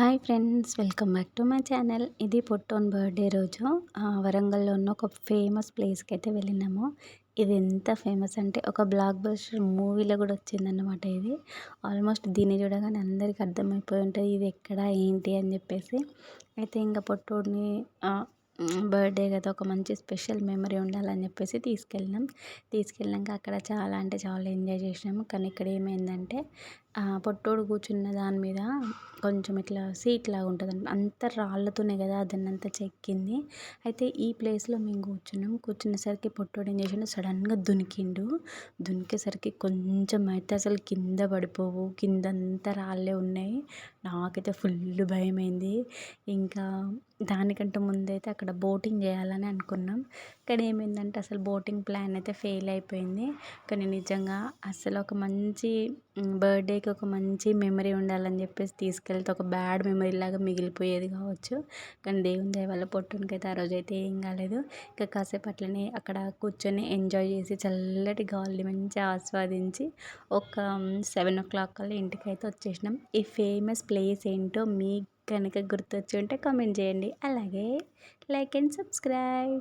Hi friends welcome back to my channel. ఇది పొట్టోన్ birthday రోజు. వరంగల్లో ఉన్న ఒక ఫేమస్ ప్లేస్కి అయితే వెళ్ళినాము. ఇది ఎంత ఫేమస్ అంటే ఒక బ్లాక్ బస్టర్ మూవీలో కూడా వచ్చిందన్నమాట ఇది. ఆల్మోస్ట్ దీన్ని చూడగానే అందరికీ అర్థమైపోయి ఉంటుంది ఇది ఎక్కడ ఏంటి అని చెప్పేసి. అయితే ఇంకా పొట్టోడిని బర్త్డే కదా ఒక మంచి స్పెషల్ మెమరీ ఉండాలని చెప్పేసి తీసుకెళ్ళినాం. తీసుకెళ్ళినాక అక్కడ చాలా అంటే చాలా ఎంజాయ్ చేసినాము. కానీ ఇక్కడ ఏమైందంటే పొట్టోడు కూర్చున్న దాని మీద కొంచెం ఇట్లా సీట్ లాగా ఉంటుంది అంత రాళ్ళతోనే కదా అదన్నంతా చెక్కింది. అయితే ఈ ప్లేస్లో మేము కూర్చున్నాం. కూర్చునేసరికి పొట్టోడు ఏం చేసిండు? సడన్గా దునికిండు. దునికేసరికి కొంచెం అయితే అసలు కింద పడిపోవు. కిందంతా రాళ్ళే ఉన్నాయి. నాకైతే ఫుల్ భయమైంది. ఇంకా దానికంటే ముందైతే అక్కడ బోటింగ్ చేయాలని అనుకున్నాం. కానీ ఏమైందంటే అసలు బోటింగ్ ప్లాన్ అయితే ఫెయిల్ అయిపోయింది. కానీ నిజంగా అసలు ఒక మంచి బర్త్డేకి ఒక మంచి మెమరీ ఉండాలని చెప్పేసి తీసుకెళ్తే ఒక బ్యాడ్ మెమరీ లాగా మిగిలిపోయేది కావచ్చు. కానీ దేవుని దయ వల్ల పొట్టునికైతే ఆ రోజు అయితే ఏం కాలేదు. ఇంకా కాసేపు అట్లనే అక్కడ కూర్చొని ఎంజాయ్ చేసి చల్లటి గాలిని మంచిగా ఆస్వాదించి ఒక సెవెన్ ఓ క్లాక్ కల్లా ఇంటికి అయితే వచ్చేసినాం. ఈ ఫేమస్ ప్లేస్ ఏంటో మీకు కనుక గుర్తొచ్చి ఉంటే కామెంట్ చేయండి. అలాగే లైక్ అండ్ సబ్స్క్రైబ్.